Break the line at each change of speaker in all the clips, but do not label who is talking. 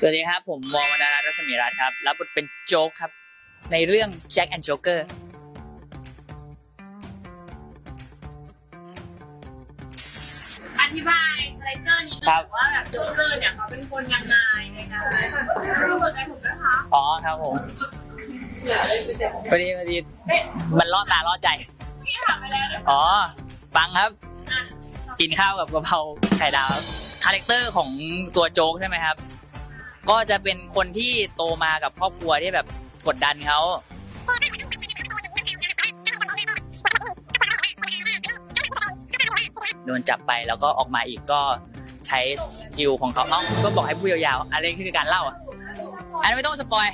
สวัสดีครับ ผมวอลวรรณรัตน์รัศมีรัตน์ครับ รับบทเป็นโจ๊กครับ ในเรื่อง Jack and Joker
อธิบายคาแรคเตอร์นี้ห
ครั
น่อบยว่าแบบโจ๊กเกอร์เนี่ยเขาเป็นคนยังไงในการรู้สึกใจผมนะคะ
อ๋อครับผมพอดีพอดีมันล่อตาล่อใจ
พี่ถามไปแล้วนะ
อ๋อ ฟังครับ
อะ
กินข้าวกับกะเพราไข่ดาวครับคาแรคเตอร์ของตัวโจ๊กใช่ไหมครับ ก็จะเป็นคนที่โตมากับครอบครัวที่แบบกดดันเขาโดนจับไปแล้วก็ออกมาอีกก็ใช้สกิลของเขาเอ้าก็บอกให้พูดยาวๆอะไรคือการเล่า อันนั้นไม่ต้องสปอย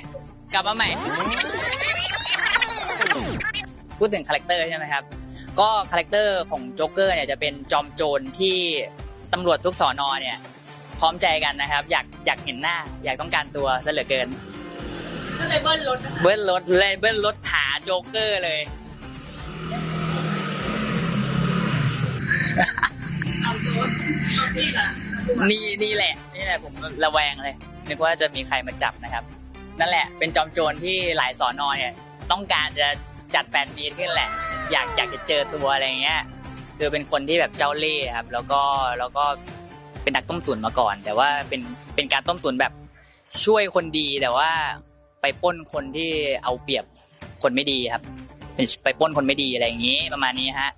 กลับมาใหม่ พูดถึงคาแรคเตอร์ใช่ไหมครับ ก็คาแรคเตอร์ของโจ๊กเกอร์เนี่ยจะเป็นจอมโจรที่ตำรวจทุกสอนอเนี่ย พร้อมใจกันนะครับ อยากอยากเห็นหน้า อยากต้องการตัวซะเหลือเกิน
ก็เลยเบิ้ลรถนะคะ
เบิ้ลรถเลยเบิ้ลรถหาโจ๊กเกอร์เลย
เอาโจ๊กเอาพี่ล่ะ
นี่นี่แหละนี่แหละผมระแวงเลย นึกว่าจะมีใครมาจับนะครับ นั่นแหละเป็นจอมโจรที่หลายสอนอเนี่ยต้องการจะจัดแฟนมีตขึ้นแหละ อยากอยากจะเจอตัวอะไรเงี้ย คือเป็นคนที่แบบเจ้าเล่ห์ครับ แล้วก็แล้วก็ เป็นนักต้มตุ๋นมาก่อน แต่ว่าเป็นเป็นการต้มตุ๋นแบบช่วยคนดีแต่ว่าไปป้นคนที่เอาเปรียบคนไม่ดีครับ ไปป้นคนไม่ดีอะไรอย่างนี้ประมาณนี้ฮะ